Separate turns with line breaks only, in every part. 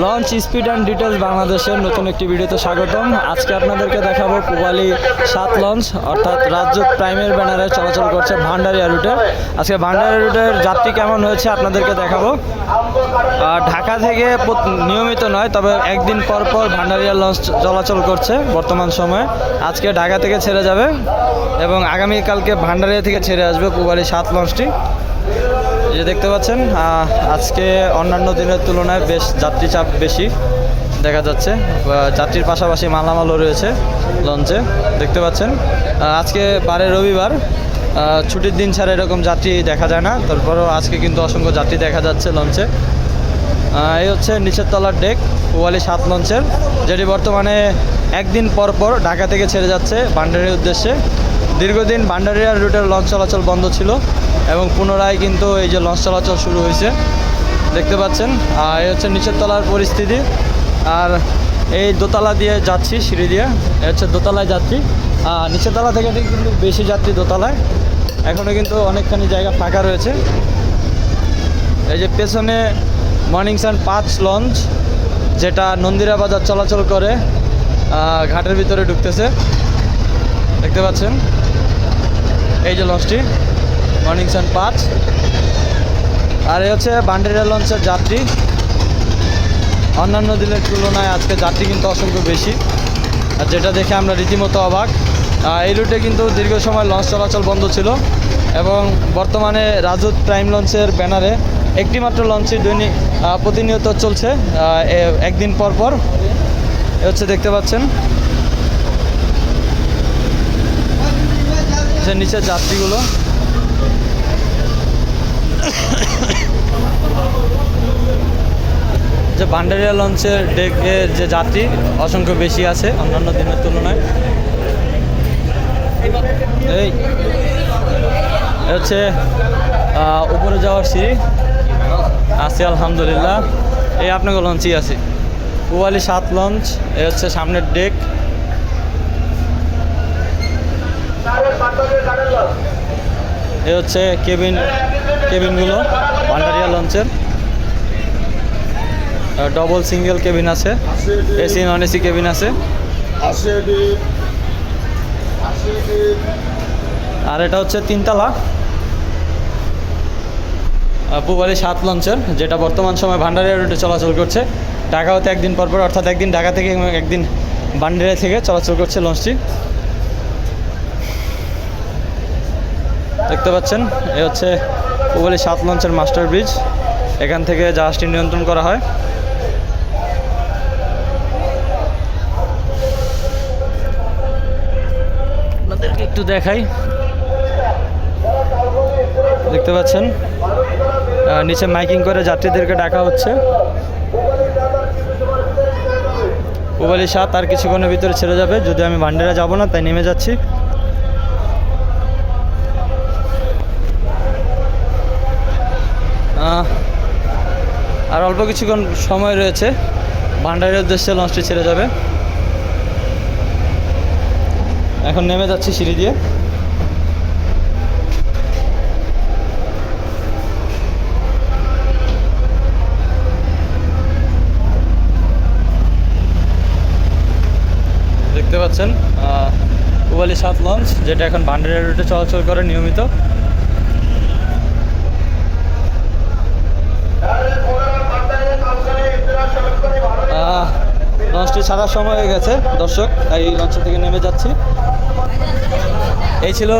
Launch speed and details বাংলাদেশের নতুন একটি ভিডিওতে স্বাগতম। আজকে আপনাদেরকে দেখাবো পুবালি সাত লঞ্চ অর্থাৎ রাজ্য প্রাইমের ব্যানারে চলাচল করছে ভান্ডারিয়া রুটে আজকে ভান্ডারিয়া রুটের যাত্রী কেমন হয়েছে আপনাদেরকে দেখাবো। ঢাকা থেকে নিয়মিত নয়, তবে একদিন পর পর ভান্ডারিয়া লঞ্চ চলাচল করছে বর্তমান সময়ে। আজকে ঢাকা থেকে ছেড়ে যাবে এবং আগামীকালকে ভান্ডারিয়া থেকে ছেড়ে আসবে পুবালি সাত লঞ্চটি যে দেখতে পাচ্ছেন আজকে অন্যান্য দিনের তুলনায় বেশ যাত্রী চাপ বেশি দেখা যাচ্ছে। যাত্রীর পাশাপাশি মালামালও রয়েছে লঞ্চে, দেখতে পাচ্ছেন। আজকে বারে রবিবার ছুটির দিন ছাড়া এরকম যাত্রী দেখা যায় না। তারপরেও আজকে কিন্তু অসংখ্য যাত্রী দেখা যাচ্ছে লঞ্চে। এই হচ্ছে নিচের তলার ডেক ওয়ালি সাত লঞ্চের, যেটি বর্তমানে একদিন পর পর ঢাকা থেকে ছেড়ে যাচ্ছে বান্ডারির উদ্দেশ্যে। দীর্ঘদিন বান্ডারিয়ার রুটের লঞ্চ চলাচল বন্ধ ছিল। এবং পুনরায় কিন্তু এই যে লঞ্চ চলাচল শুরু হয়েছে, দেখতে পাচ্ছেন। আর এই হচ্ছে নিচের তলার পরিস্থিতি। আর এই দোতলা দিয়ে যাচ্ছি, সিঁড়ি দিয়ে। এই হচ্ছে দোতলায় যাচ্ছি। আর নিচের তলা থেকে কিন্তু বেশি যাত্রী দোতলায়। এখনও কিন্তু অনেকখানি জায়গা ফাঁকা রয়েছে। এই যে পেছনে মর্নিং সান পাঁচ লঞ্চ, যেটা নন্দিরা বাজার চলাচল করে ঘাটের ভিতরে ঢুকতেছে। দেখতে পাচ্ছেন? এই যে লঞ্চটি। মর্নিং সান পাঁচ। আর এই হচ্ছে বান্ডেরিয়া লঞ্চের যাত্রী। অন্যান্য দিনের তুলনায় আজকে যাত্রী কিন্তু অসংখ্য বেশি। আর যেটা দেখে আমরা রীতিমতো অবাক। এই রুটে কিন্তু দীর্ঘ সময় লঞ্চ চলাচল বন্ধ ছিল এবং বর্তমানে রাজুত প্রাইম লঞ্চের ব্যানারে একটি মাত্র লঞ্চই দৈনিক প্রতিনিয়ত চলছে। একদিন পর পর। এ হচ্ছে দেখতে পাচ্ছেন। যে নিচের যাত্রীগুলো। যে ভান্ডারিয়া লঞ্চের ডেকের যে যাত্রী অসংখ্য বেশি আছে অন্যান্য দিনের তুলনায়। এই হচ্ছে উপরে যাওয়ার সিঁড়ি। আছে আলহামদুলিল্লাহ। এই আপনাকে লঞ্চই আছে। পুয়ালি সাত লঞ্চ, এ হচ্ছে সামনের ডেক। এ হচ্ছে কেবিন, কেবিনগুলো ভান্ডারিয়া লঞ্চের। ডবল সিঙ্গেল কেবিন আছে, এসি নন এসি কেবিন আছে। আর এটা হচ্ছে তিনতলা। পুবালি সাত লঞ্চের, যেটা বর্তমান সময় ভান্ডারিয়া রুটে চলাচল করছে। ঢাকা হতে একদিন পর পর, অর্থাৎ একদিন ঢাকা থেকে একদিন ভান্ডারিয়া থেকে চলাচল করছে লঞ্চটি। দেখতে পাচ্ছেন, এ হচ্ছে পুবালি সাত লঞ্চের মাস্টার ব্রিজ। এখান থেকে জাহাজটি নিয়ন্ত্রণ করা হয়। আপনাদেরকে একটু দেখাই। দেখতে পাচ্ছেন? নিচে মাইকিং করে যাত্রীদেরকে ডাকা হচ্ছে। পুবালি সাত আর কিছুক্ষণের ভিতরে ছেড়ে যাবে। যদি আমি ভান্ডারা যাব না, তাই নেমে যাচ্ছি। আর অল্প কিছুক্ষণ সময় রয়েছে। ভান্ডারের উদ্দেশ্যে লঞ্চটি ছেড়ে যাবে। এখন নেমে যাচ্ছি সিঁড়ি দিয়ে। দেখতে পাচ্ছেন উবালি সাত লঞ্চ যেটা এখন ভান্ডারিয়া রুটে চলাচল করে নিয়মিত। আহ, লঞ্চটি ছাড়ার সময় হয়ে গেছে। দর্শক, তাই লঞ্চ থেকে নেমে যাচ্ছি। এই ছিল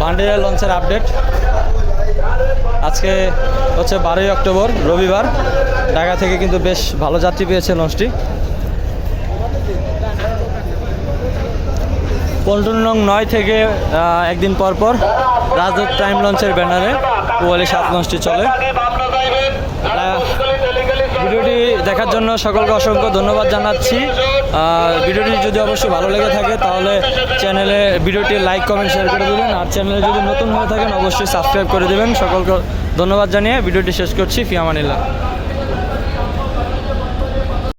ভান্ডারিয়া লঞ্চের আপডেট। আজকে হচ্ছে বারোই অক্টোবর, রবিবার। ঢাকা থেকে কিন্তু বেশ ভালো যাত্রী পেয়েছে লঞ্চটি। পল্টন নং নয় থেকে একদিন পর পর রাজদূত টাইম লঞ্চের ব্যানারে পুয়ালি সাত লঞ্চটি চলে আহ, ভিডিওটি দেখার জন্য সকলকে অসংখ্য ধন্যবাদ জানাচ্ছি। ভিডিওটি যদি অবশ্যই ভালো লেগে থাকে, তাহলে চ্যানেলে ভিডিওটি লাইক, কমেন্ট, শেয়ার করে দেবেন। আর চ্যানেলে যদি নতুন হয়ে থাকেন, অবশ্যই সাবস্ক্রাইব করে দেবেন। সকলকে ধন্যবাদ জানিয়ে ভিডিওটি শেষ করছি। ফিয়ামানিল্লাহ।